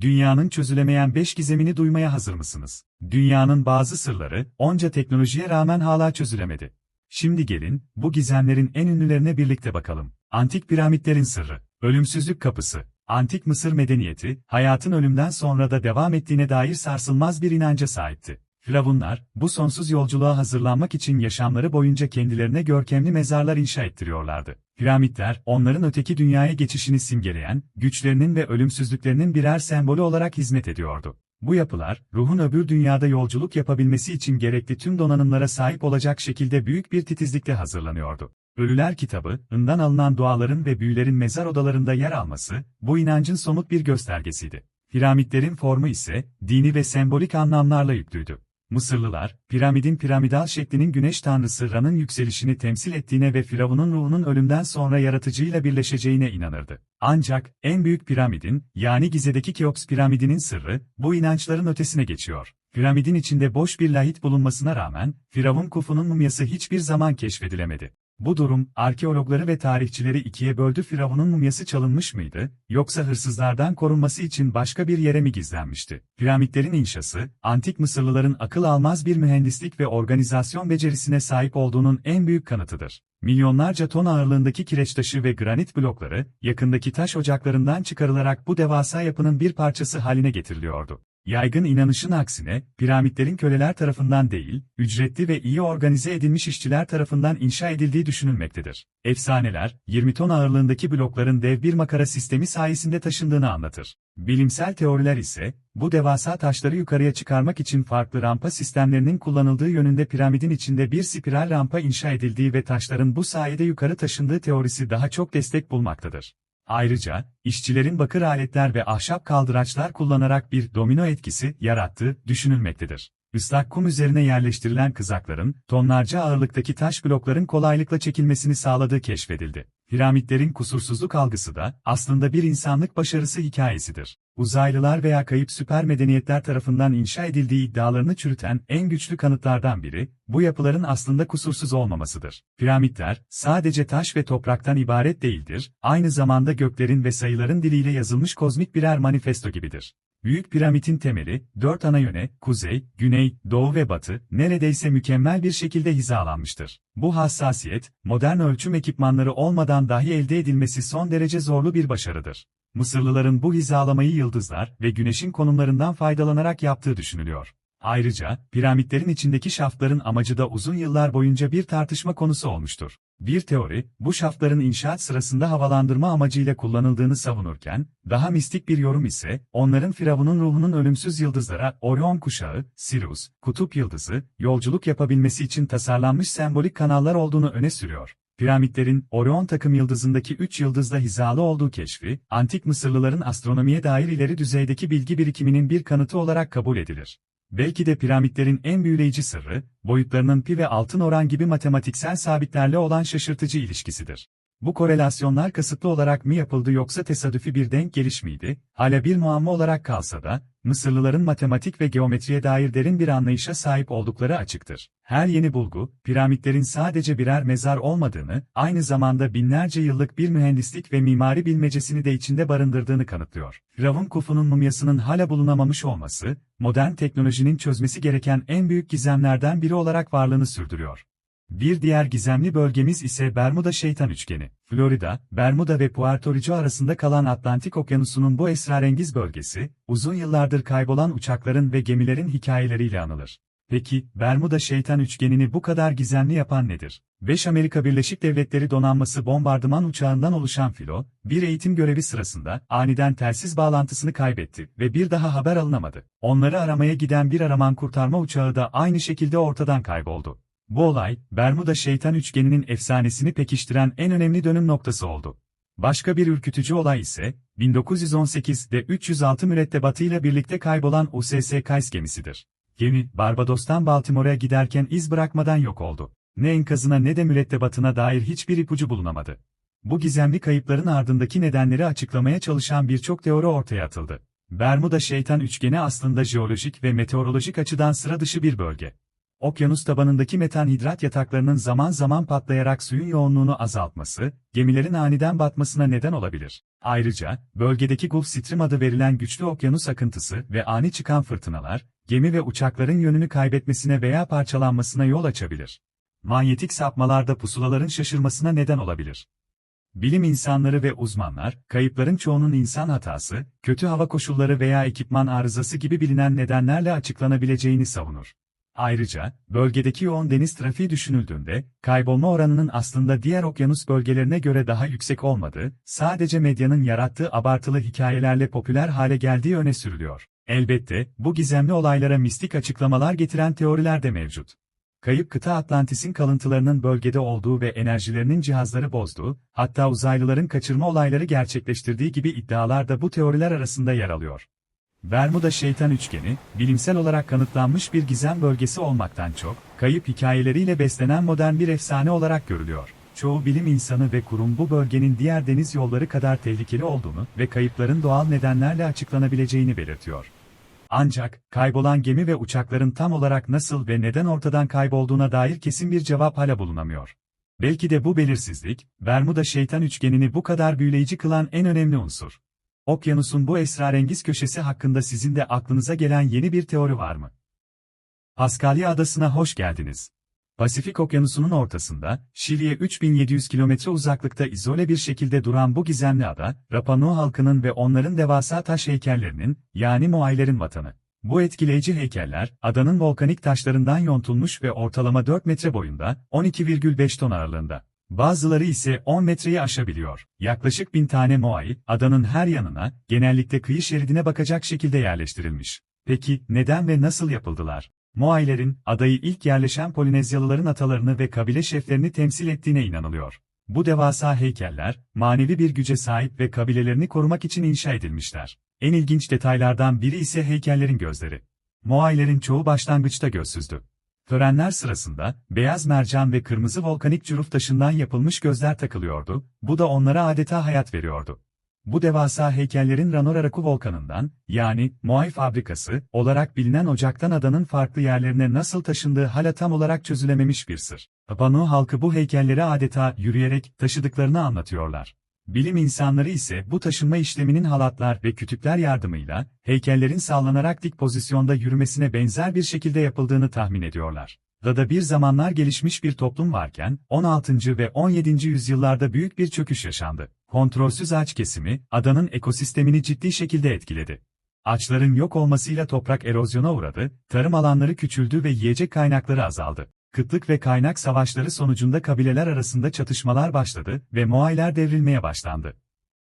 Dünyanın çözülemeyen 5 gizemini duymaya hazır mısınız? Dünyanın bazı sırları, onca teknolojiye rağmen hala çözülemedi. Şimdi gelin, bu gizemlerin en ünlülerine birlikte bakalım. Antik piramitlerin sırrı, ölümsüzlük kapısı, Antik Mısır medeniyeti, hayatın ölümden sonra da devam ettiğine dair sarsılmaz bir inanca sahipti. Firavunlar, bu sonsuz yolculuğa hazırlanmak için yaşamları boyunca kendilerine görkemli mezarlar inşa ettiriyorlardı. Piramitler, onların öteki dünyaya geçişini simgeleyen, güçlerinin ve ölümsüzlüklerinin birer sembolü olarak hizmet ediyordu. Bu yapılar, ruhun öbür dünyada yolculuk yapabilmesi için gerekli tüm donanımlara sahip olacak şekilde büyük bir titizlikle hazırlanıyordu. Ölüler kitabı, ından alınan duaların ve büyülerin mezar odalarında yer alması, bu inancın somut bir göstergesiydi. Piramitlerin formu ise, dini ve sembolik anlamlarla yüklüydü. Mısırlılar, piramidin piramidal şeklinin güneş tanrısı Ra'nın yükselişini temsil ettiğine ve Firavun'un ruhunun ölümden sonra yaratıcıyla birleşeceğine inanırdı. Ancak, en büyük piramidin, yani Gize'deki Keops piramidinin sırrı, bu inançların ötesine geçiyor. Piramidin içinde boş bir lahit bulunmasına rağmen, Firavun Kufu'nun mumyası hiçbir zaman keşfedilemedi. Bu durum, arkeologları ve tarihçileri ikiye böldü Firavun'un mumyası çalınmış mıydı, yoksa hırsızlardan korunması için başka bir yere mi gizlenmişti? Piramitlerin inşası, antik Mısırlıların akıl almaz bir mühendislik ve organizasyon becerisine sahip olduğunun en büyük kanıtıdır. Milyonlarca ton ağırlığındaki kireç taşı ve granit blokları, yakındaki taş ocaklarından çıkarılarak bu devasa yapının bir parçası haline getiriliyordu. Yaygın inanışın aksine, piramitlerin köleler tarafından değil, ücretli ve iyi organize edilmiş işçiler tarafından inşa edildiği düşünülmektedir. Efsaneler, 20 ton ağırlığındaki blokların dev bir makara sistemi sayesinde taşındığını anlatır. Bilimsel teoriler ise, bu devasa taşları yukarıya çıkarmak için farklı rampa sistemlerinin kullanıldığı yönünde piramidin içinde bir spiral rampa inşa edildiği ve taşların bu sayede yukarı taşındığı teorisi daha çok destek bulmaktadır. Ayrıca, işçilerin bakır aletler ve ahşap kaldıraçlar kullanarak bir domino etkisi yarattığı düşünülmektedir. Islak kum üzerine yerleştirilen kızakların, tonlarca ağırlıktaki taş blokların kolaylıkla çekilmesini sağladığı keşfedildi. Piramitlerin kusursuzluk algısı da, aslında bir insanlık başarısı hikayesidir. Uzaylılar veya kayıp süper medeniyetler tarafından inşa edildiği iddialarını çürüten en güçlü kanıtlardan biri, bu yapıların aslında kusursuz olmamasıdır. Piramitler, sadece taş ve topraktan ibaret değildir, aynı zamanda göklerin ve sayıların diliyle yazılmış kozmik birer manifesto gibidir. Büyük piramidin temeli, dört ana yöne, kuzey, güney, doğu ve batı, neredeyse mükemmel bir şekilde hizalanmıştır. Bu hassasiyet, modern ölçüm ekipmanları olmadan dahi elde edilmesi son derece zorlu bir başarıdır. Mısırlıların bu hizalamayı yıldızlar ve güneşin konumlarından faydalanarak yaptığı düşünülüyor. Ayrıca, piramitlerin içindeki şaftların amacı da uzun yıllar boyunca bir tartışma konusu olmuştur. Bir teori, bu şaftların inşaat sırasında havalandırma amacıyla kullanıldığını savunurken, daha mistik bir yorum ise, onların Firavun'un ruhunun ölümsüz yıldızlara, Orion kuşağı, Sirius, kutup yıldızı, yolculuk yapabilmesi için tasarlanmış sembolik kanallar olduğunu öne sürüyor. Piramitlerin, Orion takım yıldızındaki üç yıldızla hizalı olduğu keşfi, antik Mısırlıların astronomiye dair ileri düzeydeki bilgi birikiminin bir kanıtı olarak kabul edilir. Belki de piramitlerin en büyüleyici sırrı, boyutlarının pi ve altın oran gibi matematiksel sabitlerle olan şaşırtıcı ilişkisidir. Bu korelasyonlar kasıtlı olarak mı yapıldı yoksa tesadüfi bir denk geliş miydi, hala bir muamma olarak kalsa da, Mısırlıların matematik ve geometriye dair derin bir anlayışa sahip oldukları açıktır. Her yeni bulgu, piramitlerin sadece birer mezar olmadığını, aynı zamanda binlerce yıllık bir mühendislik ve mimari bilmecesini de içinde barındırdığını kanıtlıyor. Firavun Kufu'nun mumyasının hala bulunamamış olması, modern teknolojinin çözmesi gereken en büyük gizemlerden biri olarak varlığını sürdürüyor. Bir diğer gizemli bölgemiz ise Bermuda Şeytan Üçgeni. Florida, Bermuda ve Puerto Rico arasında kalan Atlantik Okyanusu'nun bu esrarengiz bölgesi, uzun yıllardır kaybolan uçakların ve gemilerin hikayeleriyle anılır. Peki, Bermuda Şeytan Üçgeni'ni bu kadar gizemli yapan nedir? 5 Amerika Birleşik Devletleri donanması bombardıman uçağından oluşan filo, bir eğitim görevi sırasında aniden telsiz bağlantısını kaybetti ve bir daha haber alınamadı. Onları aramaya giden bir araman kurtarma uçağı da aynı şekilde ortadan kayboldu. Bu olay, Bermuda şeytan üçgeninin efsanesini pekiştiren en önemli dönüm noktası oldu. Başka bir ürkütücü olay ise, 1918'de 306 mürettebatı ile birlikte kaybolan USS Kays gemisidir. Gemi, Barbados'tan Baltimore'a giderken iz bırakmadan yok oldu. Ne enkazına ne de mürettebatına dair hiçbir ipucu bulunamadı. Bu gizemli kayıpların ardındaki nedenleri açıklamaya çalışan birçok teori ortaya atıldı. Bermuda şeytan üçgeni aslında jeolojik ve meteorolojik açıdan sıra dışı bir bölge. Okyanus tabanındaki metanhidrat yataklarının zaman zaman patlayarak suyun yoğunluğunu azaltması, gemilerin aniden batmasına neden olabilir. Ayrıca, bölgedeki Gulf Stream adı verilen güçlü okyanus akıntısı ve ani çıkan fırtınalar, gemi ve uçakların yönünü kaybetmesine veya parçalanmasına yol açabilir. Manyetik sapmalarda pusulaların şaşırmasına neden olabilir. Bilim insanları ve uzmanlar, kayıpların çoğunun insan hatası, kötü hava koşulları veya ekipman arızası gibi bilinen nedenlerle açıklanabileceğini savunur. Ayrıca, bölgedeki yoğun deniz trafiği düşünüldüğünde, kaybolma oranının aslında diğer okyanus bölgelerine göre daha yüksek olmadığı, sadece medyanın yarattığı abartılı hikayelerle popüler hale geldiği öne sürülüyor. Elbette, bu gizemli olaylara mistik açıklamalar getiren teoriler de mevcut. Kayıp kıta Atlantis'in kalıntılarının bölgede olduğu ve enerjilerinin cihazları bozduğu, hatta uzaylıların kaçırma olayları gerçekleştirdiği gibi iddialar da bu teoriler arasında yer alıyor. Bermuda Şeytan Üçgeni, bilimsel olarak kanıtlanmış bir gizem bölgesi olmaktan çok, kayıp hikayeleriyle beslenen modern bir efsane olarak görülüyor. Çoğu bilim insanı ve kurum bu bölgenin diğer deniz yolları kadar tehlikeli olduğunu ve kayıpların doğal nedenlerle açıklanabileceğini belirtiyor. Ancak, kaybolan gemi ve uçakların tam olarak nasıl ve neden ortadan kaybolduğuna dair kesin bir cevap hala bulunamıyor. Belki de bu belirsizlik, Bermuda şeytan üçgenini bu kadar büyüleyici kılan en önemli unsur. Okyanusun bu esrarengiz köşesi hakkında sizin de aklınıza gelen yeni bir teori var mı? Paskalya Adası'na hoş geldiniz. Pasifik Okyanusu'nun ortasında, Şili'ye 3700 kilometre uzaklıkta izole bir şekilde duran bu gizemli ada, Rapa Nui halkının ve onların devasa taş heykellerinin, yani Moailerin vatanı. Bu etkileyici heykeller, adanın volkanik taşlarından yontulmuş ve ortalama 4 metre boyunda, 12,5 ton ağırlığında. Bazıları ise 10 metreyi aşabiliyor. Yaklaşık bin tane Moai, adanın her yanına, genellikle kıyı şeridine bakacak şekilde yerleştirilmiş. Peki, neden ve nasıl yapıldılar? Moailerin, adayı ilk yerleşen Polinezyalıların atalarını ve kabile şeflerini temsil ettiğine inanılıyor. Bu devasa heykeller, manevi bir güce sahip ve kabilelerini korumak için inşa edilmişler. En ilginç detaylardan biri ise heykellerin gözleri. Moailerin çoğu başlangıçta gözsüzdü. Törenler sırasında, beyaz mercan ve kırmızı volkanik cüruf taşından yapılmış gözler takılıyordu, bu da onlara adeta hayat veriyordu. Bu devasa heykellerin Ranoraraku volkanından, yani Moai fabrikası, olarak bilinen ocaktan adanın farklı yerlerine nasıl taşındığı hala tam olarak çözülememiş bir sır. Banu halkı bu heykelleri adeta yürüyerek taşıdıklarını anlatıyorlar. Bilim insanları ise bu taşınma işleminin halatlar ve kütükler yardımıyla, heykellerin sallanarak dik pozisyonda yürümesine benzer bir şekilde yapıldığını tahmin ediyorlar. Dada bir zamanlar gelişmiş bir toplum varken, 16. ve 17. yüzyıllarda büyük bir çöküş yaşandı. Kontrolsüz ağaç kesimi, adanın ekosistemini ciddi şekilde etkiledi. Ağaçların yok olmasıyla toprak erozyona uğradı, tarım alanları küçüldü ve yiyecek kaynakları azaldı. Kıtlık ve kaynak savaşları sonucunda kabileler arasında çatışmalar başladı ve Moailer devrilmeye başlandı.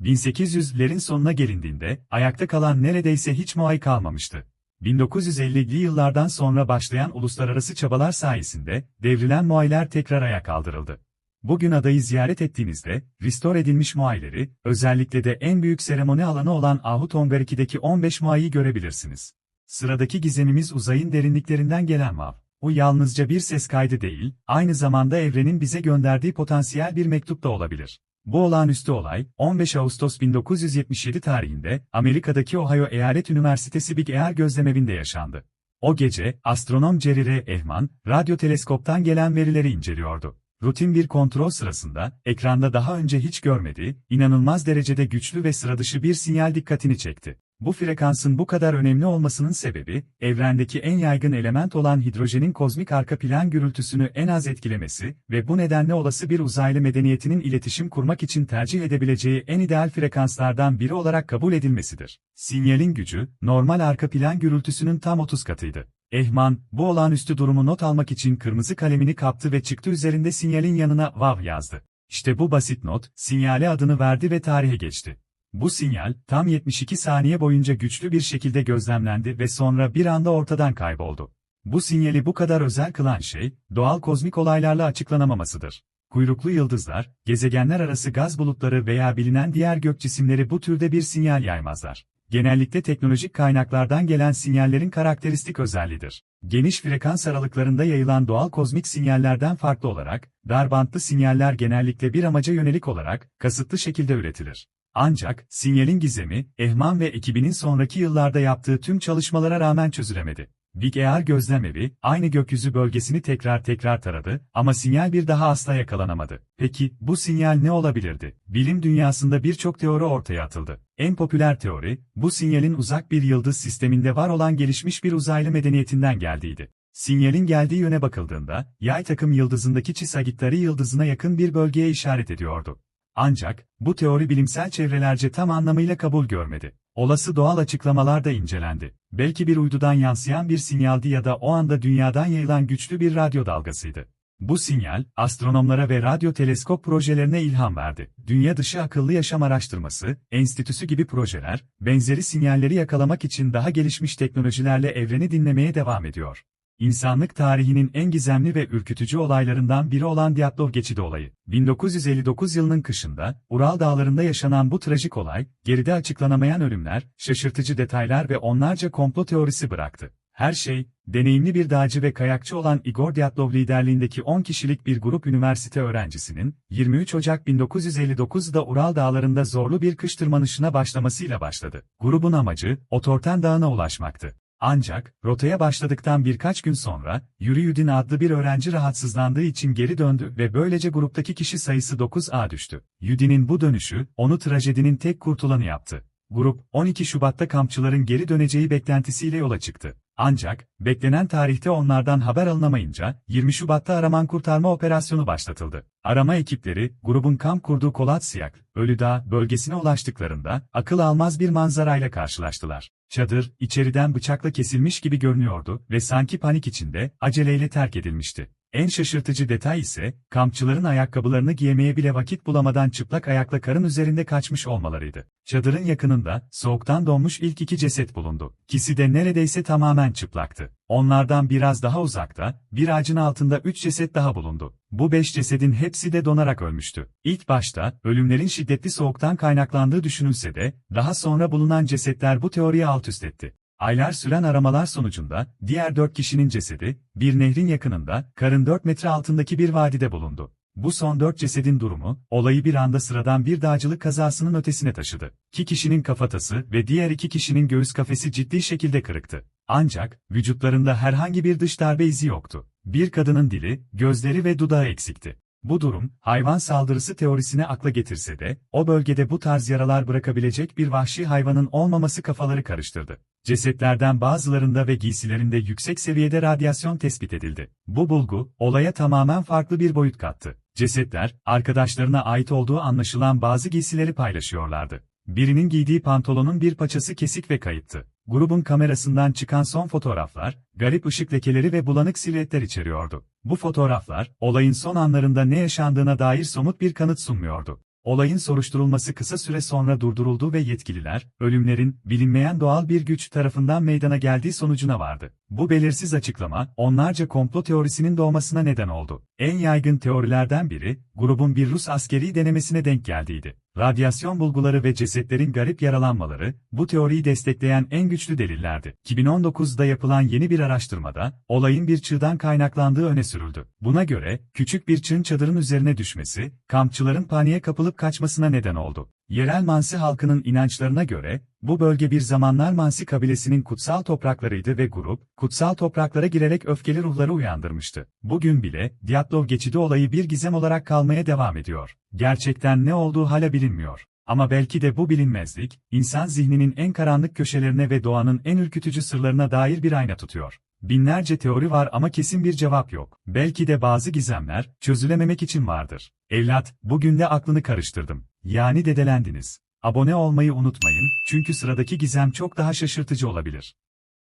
1800'lerin sonuna gelindiğinde, ayakta kalan neredeyse hiç Moai kalmamıştı. 1950'li yıllardan sonra başlayan uluslararası çabalar sayesinde, devrilen Moailer tekrar ayağa kaldırıldı. Bugün adayı ziyaret ettiğinizde, restore edilmiş Moaileri, özellikle de en büyük seremoni alanı olan Ahutonberki'deki 15 Moai'yi görebilirsiniz. Sıradaki gizemimiz uzayın derinliklerinden gelen Mav. Bu yalnızca bir ses kaydı değil, aynı zamanda evrenin bize gönderdiği potansiyel bir mektup da olabilir. Bu olağanüstü olay, 15 Ağustos 1977 tarihinde, Amerika'daki Ohio Eyalet Üniversitesi Big Air gözlemevinde yaşandı. O gece, astronom Jerry R. Ehman, radyo teleskoptan gelen verileri inceliyordu. Rutin bir kontrol sırasında, ekranda daha önce hiç görmediği, inanılmaz derecede güçlü ve sıradışı bir sinyal dikkatini çekti. Bu frekansın bu kadar önemli olmasının sebebi, evrendeki en yaygın element olan hidrojenin kozmik arka plan gürültüsünü en az etkilemesi ve bu nedenle olası bir uzaylı medeniyetinin iletişim kurmak için tercih edebileceği en ideal frekanslardan biri olarak kabul edilmesidir. Sinyalin gücü, normal arka plan gürültüsünün tam 30 katıydı. Ehman, bu olağanüstü durumu not almak için kırmızı kalemini kaptı ve çıktı üzerinde sinyalin yanına "Vav" yazdı. İşte bu basit not, sinyale adını verdi ve tarihe geçti. Bu sinyal, tam 72 saniye boyunca güçlü bir şekilde gözlemlendi ve sonra bir anda ortadan kayboldu. Bu sinyali bu kadar özel kılan şey, doğal kozmik olaylarla açıklanamamasıdır. Kuyruklu yıldızlar, gezegenler arası gaz bulutları veya bilinen diğer gök cisimleri bu türde bir sinyal yaymazlar. Genellikle teknolojik kaynaklardan gelen sinyallerin karakteristik özelliğidir. Geniş frekans aralıklarında yayılan doğal kozmik sinyallerden farklı olarak, dar bantlı sinyaller genellikle bir amaca yönelik olarak, kasıtlı şekilde üretilir. Ancak, sinyalin gizemi, Ehman ve ekibinin sonraki yıllarda yaptığı tüm çalışmalara rağmen çözülemedi. Big Air gözlemevi, aynı gökyüzü bölgesini tekrar tekrar taradı ama sinyal bir daha asla yakalanamadı. Peki, bu sinyal ne olabilirdi? Bilim dünyasında birçok teori ortaya atıldı. En popüler teori, bu sinyalin uzak bir yıldız sisteminde var olan gelişmiş bir uzaylı medeniyetinden geldiğiydi. Sinyalin geldiği yöne bakıldığında, yay takım yıldızındaki Sagittari yıldızına yakın bir bölgeye işaret ediyordu. Ancak, bu teori bilimsel çevrelerce tam anlamıyla kabul görmedi. Olası doğal açıklamalar da incelendi. Belki bir uydudan yansıyan bir sinyaldi ya da o anda dünyadan yayılan güçlü bir radyo dalgasıydı. Bu sinyal, astronomlara ve radyo teleskop projelerine ilham verdi. Dünya dışı akıllı yaşam araştırması, enstitüsü gibi projeler, benzeri sinyalleri yakalamak için daha gelişmiş teknolojilerle evreni dinlemeye devam ediyor. İnsanlık tarihinin en gizemli ve ürkütücü olaylarından biri olan Dyatlov geçidi olayı. 1959 yılının kışında, Ural dağlarında yaşanan bu trajik olay, geride açıklanamayan ölümler, şaşırtıcı detaylar ve onlarca komplo teorisi bıraktı. Her şey, deneyimli bir dağcı ve kayakçı olan Igor Dyatlov liderliğindeki 10 kişilik bir grup üniversite öğrencisinin, 23 Ocak 1959'da Ural dağlarında zorlu bir kış tırmanışına başlamasıyla başladı. Grubun amacı, Otorten Dağı'na ulaşmaktı. Ancak, rotaya başladıktan birkaç gün sonra, Yuri Yudin adlı bir öğrenci rahatsızlandığı için geri döndü ve böylece gruptaki kişi sayısı 9'a düştü. Yudin'in bu dönüşü, onu trajedinin tek kurtulanı yaptı. Grup, 12 Şubat'ta kampçıların geri döneceği beklentisiyle yola çıktı. Ancak, beklenen tarihte onlardan haber alınamayınca, 20 Şubat'ta araman kurtarma operasyonu başlatıldı. Arama ekipleri, grubun kamp kurduğu Kolatsyak, Ölüdağ bölgesine ulaştıklarında, akıl almaz bir manzarayla karşılaştılar. Çadır, içeriden bıçakla kesilmiş gibi görünüyordu ve sanki panik içinde, aceleyle terk edilmişti. En şaşırtıcı detay ise, kampçıların ayakkabılarını giymeye bile vakit bulamadan çıplak ayakla karın üzerinde kaçmış olmalarıydı. Çadırın yakınında, soğuktan donmuş ilk iki ceset bulundu. İkisi de neredeyse tamamen çıplaktı. Onlardan biraz daha uzakta, bir ağacın altında üç ceset daha bulundu. Bu beş cesedin hepsi de donarak ölmüştü. İlk başta, ölümlerin şiddetli soğuktan kaynaklandığı düşünülse de, daha sonra bulunan cesetler bu teoriyi alt üst etti. Aylar süren aramalar sonucunda, diğer dört kişinin cesedi, bir nehrin yakınında, karın 4 metre altındaki bir vadide bulundu. Bu son dört cesedin durumu, olayı bir anda sıradan bir dağcılık kazasının ötesine taşıdı. İki kişinin kafatası ve diğer iki kişinin göğüs kafesi ciddi şekilde kırıktı. Ancak, vücutlarında herhangi bir dış darbe izi yoktu. Bir kadının dili, gözleri ve dudağı eksikti. Bu durum, hayvan saldırısı teorisine akla getirse de, o bölgede bu tarz yaralar bırakabilecek bir vahşi hayvanın olmaması kafaları karıştırdı. Cesetlerden bazılarında ve giysilerinde yüksek seviyede radyasyon tespit edildi. Bu bulgu, olaya tamamen farklı bir boyut kattı. Cesetler, arkadaşlarına ait olduğu anlaşılan bazı giysileri paylaşıyorlardı. Birinin giydiği pantolonun bir paçası kesik ve kayıptı. Grubun kamerasından çıkan son fotoğraflar, garip ışık lekeleri ve bulanık silüetler içeriyordu. Bu fotoğraflar, olayın son anlarında ne yaşandığına dair somut bir kanıt sunmuyordu. Olayın soruşturulması kısa süre sonra durduruldu ve yetkililer, ölümlerin, bilinmeyen doğal bir güç tarafından meydana geldiği sonucuna vardı. Bu belirsiz açıklama, onlarca komplo teorisinin doğmasına neden oldu. En yaygın teorilerden biri, grubun bir Rus askeri denemesine denk geldiğiydi. Radyasyon bulguları ve cesetlerin garip yaralanmaları, bu teoriyi destekleyen en güçlü delillerdi. 2019'da yapılan yeni bir araştırmada, olayın bir çığdan kaynaklandığı öne sürüldü. Buna göre, küçük bir çığın çadırın üzerine düşmesi, kampçıların paniğe kapılıp kaçmasına neden oldu. Yerel Mansi halkının inançlarına göre, bu bölge bir zamanlar Mansi kabilesinin kutsal topraklarıydı ve grup, kutsal topraklara girerek öfkeli ruhları uyandırmıştı. Bugün bile, Dyatlov geçidi olayı bir gizem olarak kalmaya devam ediyor. Gerçekten ne olduğu hala bilinmiyor. Ama belki de bu bilinmezlik, insan zihninin en karanlık köşelerine ve doğanın en ürkütücü sırlarına dair bir ayna tutuyor. Binlerce teori var ama kesin bir cevap yok. Belki de bazı gizemler, çözülememek için vardır. Evlat, bugün de aklını karıştırdım. Yani dedelendiniz. Abone olmayı unutmayın, çünkü sıradaki gizem çok daha şaşırtıcı olabilir.